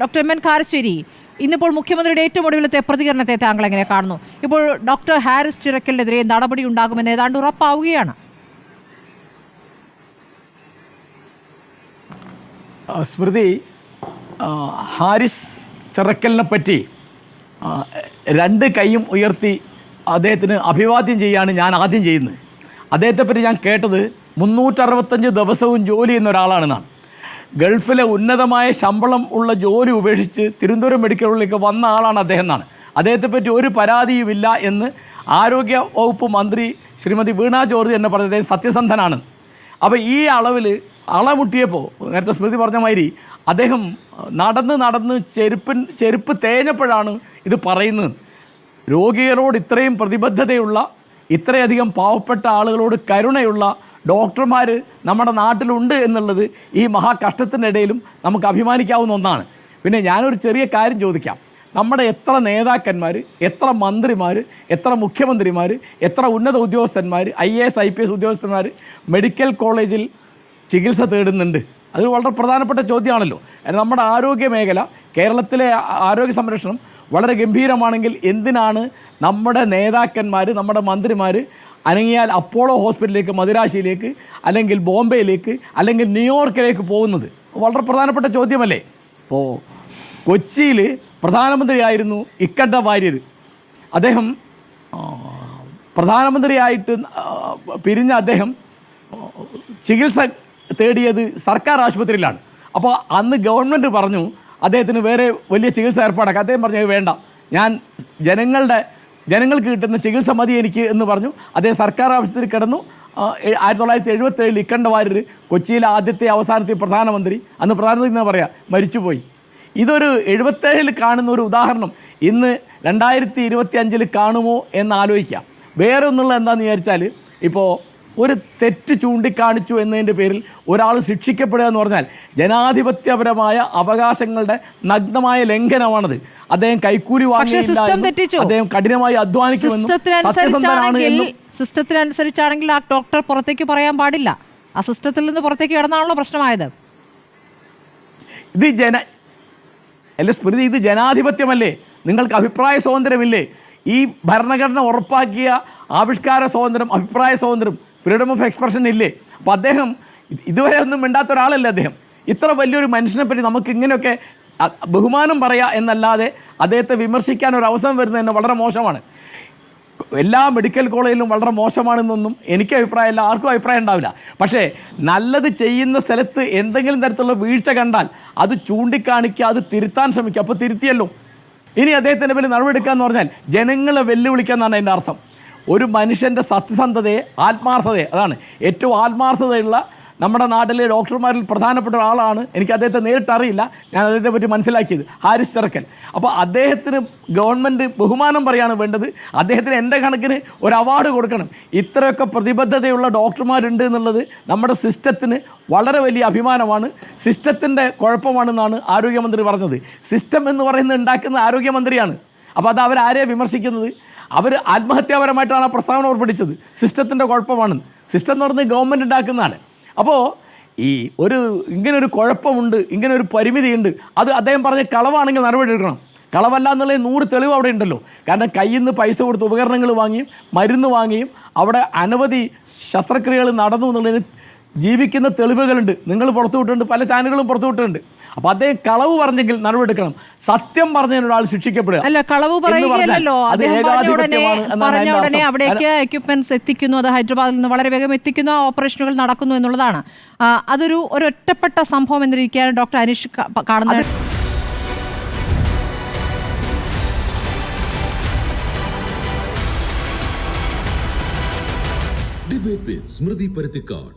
Doctor M N Karassery ഇന്നിപ്പോൾ മുഖ്യമന്ത്രിയുടെ ഏറ്റവും ഒടുവിലത്തെ പ്രതികരണത്തെ താങ്കൾ എങ്ങനെ കാണുന്നു? ഇപ്പോൾ ഡോക്ടർ ഹാരിസ് ചിറക്കലിനെതിരെ നടപടി ഉണ്ടാകുമെന്ന് ഏതാണ്ട് ഉറപ്പാവുകയാണ്. സ്മൃതി ഹാരിസ് ചിറക്കലിനെ പറ്റി രണ്ട് കൈയും ഉയർത്തി അദ്ദേഹത്തിന് അഭിവാദ്യം ചെയ്യാണ് ഞാൻ ആദ്യം ചെയ്യുന്നത്. അദ്ദേഹത്തെ പറ്റി ഞാൻ കേട്ടത് മുന്നൂറ്ററുപത്തഞ്ച് ദിവസവും ജോലി ചെയ്യുന്ന ഒരാളാണെന്നാണ്. ഗൾഫിലെ ഉന്നതമായ ശമ്പളം ഉള്ള ജോലി ഉപേക്ഷിച്ച് തിരുവനന്തപുരം മെഡിക്കൽ കോളേജിലേക്ക് വന്ന ആളാണ് അദ്ദേഹം എന്നാണ്. അദ്ദേഹത്തെ പറ്റി ഒരു പരാതിയുമില്ല എന്ന് ആരോഗ്യ വകുപ്പ് മന്ത്രി ശ്രീമതി വീണ ജോർജ് എന്നെ പറഞ്ഞത് അദ്ദേഹം സത്യസന്ധനാണ്. അപ്പോൾ ഈ അളവിൽ അളമുട്ടിയപ്പോൾ നേരത്തെ സ്മൃതി പറഞ്ഞ മാതിരി അദ്ദേഹം നടന്ന് നടന്ന് ചെരുപ്പിൻ ചെരുപ്പ് തേഞ്ഞപ്പോഴാണ് ഇത് പറയുന്നത്. രോഗികളോട് ഇത്രയും പ്രതിബദ്ധതയുള്ള ഇത്രയധികം പാവപ്പെട്ട ആളുകളോട് കരുണയുള്ള ഡോക്ടർമാർ നമ്മുടെ നാട്ടിലുണ്ട് എന്നുള്ളത് ഈ മഹാകഷ്ടത്തിനിടയിലും നമുക്ക് അഭിമാനിക്കാവുന്ന ഒന്നാണ്. പിന്നെ ഞാനൊരു ചെറിയ കാര്യം ചോദിക്കാം. നമ്മുടെ എത്ര നേതാക്കന്മാർ എത്ര മന്ത്രിമാർ എത്ര മുഖ്യമന്ത്രിമാർ എത്ര ഉന്നത ഉദ്യോഗസ്ഥന്മാർ I A S I P S ഉദ്യോഗസ്ഥന്മാർ മെഡിക്കൽ കോളേജിൽ ചികിത്സ തേടുന്നുണ്ട്? അത് വളരെ പ്രധാനപ്പെട്ട ചോദ്യമാണല്ലോ. നമ്മുടെ ആരോഗ്യ മേഖല കേരളത്തിലെ ആരോഗ്യ സംരക്ഷണം വളരെ ഗംഭീരമാണെങ്കിൽ എന്തിനാണ് നമ്മുടെ നേതാക്കന്മാർ നമ്മുടെ മന്ത്രിമാർ അനങ്ങിയാൽ അപ്പോളോ ഹോസ്പിറ്റലിലേക്ക് മദിരാശിയിലേക്ക് അല്ലെങ്കിൽ ബോംബെയിലേക്ക് അല്ലെങ്കിൽ ന്യൂയോർക്കിലേക്ക് പോകുന്നത്? വളരെ പ്രധാനപ്പെട്ട ചോദ്യമല്ലേ? അപ്പോൾ കൊച്ചിയിൽ പ്രധാനമന്ത്രിയായിരുന്നു ഇക്കണ്ട വാര്യർ അദ്ദേഹം പ്രധാനമന്ത്രിയായിട്ട് പിരിഞ്ഞ അദ്ദേഹം ചികിത്സ തേടിയത് സർക്കാർ ആശുപത്രിയിലാണ്. അപ്പോൾ അന്ന് ഗവൺമെന്റ് പറഞ്ഞു അദ്ദേഹത്തിന് വേറെ വലിയ ചികിത്സ ഏർപ്പാടാക്കാം. അദ്ദേഹം പറഞ്ഞു "അത് വേണ്ട. ഞാൻ ജനങ്ങളുടെ ജനങ്ങൾക്ക് കിട്ടുന്ന ചികിത്സ മതി എനിക്ക് എന്ന് പറഞ്ഞു. അദ്ദേഹം സർക്കാർ ആവശ്യത്തിൽ കിടന്നു. ആയിരത്തി തൊള്ളായിരത്തി എഴുപത്തേഴിൽ ഇക്കണ്ട വാര്യർ കൊച്ചിയിലെ ആദ്യത്തെ അവസാനത്തെ പ്രധാനമന്ത്രി. അന്ന് പ്രധാനമന്ത്രി എന്ന് പറയാം മരിച്ചുപോയി. ഇതൊരു എഴുപത്തേഴിൽ കാണുന്ന ഒരു ഉദാഹരണം. ഇന്ന് രണ്ടായിരത്തി ഇരുപത്തി അഞ്ചിൽ കാണുമോ എന്ന് ആലോചിക്കാം. വേറെ ഒന്നുള്ള എന്താണെന്ന് വിചാരിച്ചാൽ ഇപ്പോൾ ഒരു തെറ്റ് ചൂണ്ടിക്കാണിച്ചു എന്നതിന്റെ പേരിൽ ഒരാൾ ശിക്ഷിക്കപ്പെടുക എന്ന് പറഞ്ഞാൽ ജനാധിപത്യപരമായ അവകാശങ്ങളുടെ നഗ്നമായ ലംഘനമാണത്. അദ്ദേഹം കൈക്കൂലി വാങ്ങിയില്ല? അദ്ദേഹം കഠിനമായി അധ്വാനിക്കുമെന്നും സിസ്റ്റത്തിനനുസരിച്ചാണെങ്കിൽ ആ ഡോക്ടർ പുറത്തേക്ക് പറയാൻ പാടില്ല. ആ സിസ്റ്റത്തിൽ നിന്ന് പുറത്തേക്ക് കിടന്നാണല്ലോ പ്രശ്നമായത്. ഇത് ജന അല്ല സ്മൃതി ഇത് ജനാധിപത്യമല്ലേ? നിങ്ങൾക്ക് അഭിപ്രായ സ്വാതന്ത്ര്യമില്ലേ? ഈ ഭരണഘടന ഉറപ്പാക്കിയ ആവിഷ്കാര സ്വാതന്ത്ര്യം അഭിപ്രായ സ്വാതന്ത്ര്യം ഫ്രീഡം ഓഫ് എക്സ്പ്രഷൻ ഇല്ലേ? അപ്പോൾ അദ്ദേഹം ഇതുവരെ ഒന്നും മിണ്ടാത്ത ഒരാളല്ല അദ്ദേഹം? ഇത്ര വലിയൊരു മനുഷ്യനെ പറ്റി നമുക്ക് ഇങ്ങനെയൊക്കെ ബഹുമാനം പറയാ എന്നല്ലാതെ അദ്ദേഹത്തെ വിമർശിക്കാൻ ഒരു അവസരം വരുന്നത് തന്നെ വളരെ മോശമാണ്. എല്ലാ മെഡിക്കൽ കോളേജിലും വളരെ മോശമാണെന്നൊന്നും എനിക്ക് അഭിപ്രായമില്ല ആർക്കും അഭിപ്രായം ഉണ്ടാവില്ല. പക്ഷേ നല്ലത് ചെയ്യുന്ന സ്ഥലത്ത് എന്തെങ്കിലും തരത്തിലുള്ള വീഴ്ച കണ്ടാൽ അത് ചൂണ്ടിക്കാണിക്കുക അത് തിരുത്താൻ ശ്രമിക്കുക. അപ്പോൾ തിരുത്തിയല്ലോ. ഇനി അദ്ദേഹത്തിന്റെ പേരിൽ നടപടിയെടുക്കുക എന്ന് പറഞ്ഞാൽ ജനങ്ങളെ വെല്ലുവിളിക്കുക എന്നാണ് എന്റെ അർത്ഥം. ഒരു മനുഷ്യന്റെ സത്യസന്ധതയെ ആത്മാർത്ഥതയെ അതാണ് ഏറ്റവും ആത്മാർത്ഥതയുള്ള നമ്മുടെ നാട്ടിലെ ഡോക്ടർമാരിൽ പ്രധാനപ്പെട്ട ഒരാളാണ്. എനിക്ക് അദ്ദേഹത്തെ നേരിട്ട് അറിയില്ല. ഞാൻ അദ്ദേഹത്തെ പറ്റി മനസ്സിലാക്കിയത് ഹാരിസ് ചെറുക്കൻ. അപ്പോൾ അദ്ദേഹത്തിന് ഗവൺമെന്റ് ബഹുമാനം പറയാണ് വേണ്ടത്. അദ്ദേഹത്തിന് എന്റെ കണക്കിന് ഒരു അവാർഡ് കൊടുക്കണം. ഇത്രയൊക്കെ പ്രതിബദ്ധതയുള്ള ഡോക്ടർമാരുണ്ട് എന്നുള്ളത് നമ്മുടെ സിസ്റ്റത്തിന് വളരെ വലിയ അഭിമാനമാണ്. സിസ്റ്റത്തിന്റെ കുഴപ്പമാണെന്നാണ് ആരോഗ്യമന്ത്രി പറഞ്ഞത്. സിസ്റ്റം എന്ന് പറയുന്നത് ഉണ്ടാക്കുന്ന ആരോഗ്യമന്ത്രിയാണ്. അപ്പോൾ അത് അവരാരെയാണ് വിമർശിക്കുന്നത്? അവർ ആത്മഹത്യാപരമായിട്ടാണ് ആ പ്രസ്താവന ഉറപ്പിടിച്ചത്. സിസ്റ്റത്തിന്റെ കുഴപ്പമാണ് സിസ്റ്റം എന്ന് പറയുന്നത് ഗവൺമെന്റ് ഉണ്ടാക്കുന്നതാണ് അപ്പോൾ ഈ ഒരു ഇങ്ങനൊരു കുഴപ്പമുണ്ട് ഇങ്ങനെ ഒരു പരിമിതിയുണ്ട് അത് അദ്ദേഹം പറഞ്ഞ കളവാണെങ്കിൽ നടപടി എടുക്കണം. കളവല്ല എന്നുള്ള നൂറ് തെളിവ് അവിടെ ഉണ്ടല്ലോ. കാരണം കയ്യിൽ നിന്ന് പൈസ കൊടുത്ത് ഉപകരണങ്ങൾ വാങ്ങിയും മരുന്ന് വാങ്ങിയും അവിടെ അനവധി ശസ്ത്രക്രിയകൾ നടന്നു എന്നുള്ളതിന് ജീവിക്കുന്ന തെളിവുകളുണ്ട്. നിങ്ങൾ പുറത്തു വിട്ടിട്ടുണ്ട് പല ചാനലുകളും പുറത്തു അപ്പോൾ അദ്ദേഹം കളവ് പറഞ്ഞെങ്കിൽ നടപടിയെടുക്കണം. സത്യം പറഞ്ഞതിന് ഒരാൾ ശിക്ഷിക്കപ്പെടുക അല്ല കളവ് പറയുകയല്ലോ പറഞ്ഞ ഉടനെ. അവിടേക്ക് എക്യുപ്മെന്റ്സ് എത്തിക്കുന്നു. അത് ഹൈദരാബാദിൽ നിന്ന് വളരെ വേഗം എത്തിക്കുന്നു. ആ ഓപ്പറേഷനുകൾ നടക്കുന്നു എന്നുള്ളതാണ്. അതൊരു ഒരൊറ്റപ്പെട്ട സംഭവം സംഭവം എന്നിരിക്കുകയാണ് ഡോക്ടർ അനീഷ് കാണുന്നത്. ഡിബേറ്റ് സ്മൃതി പരുത്തിക്കാട്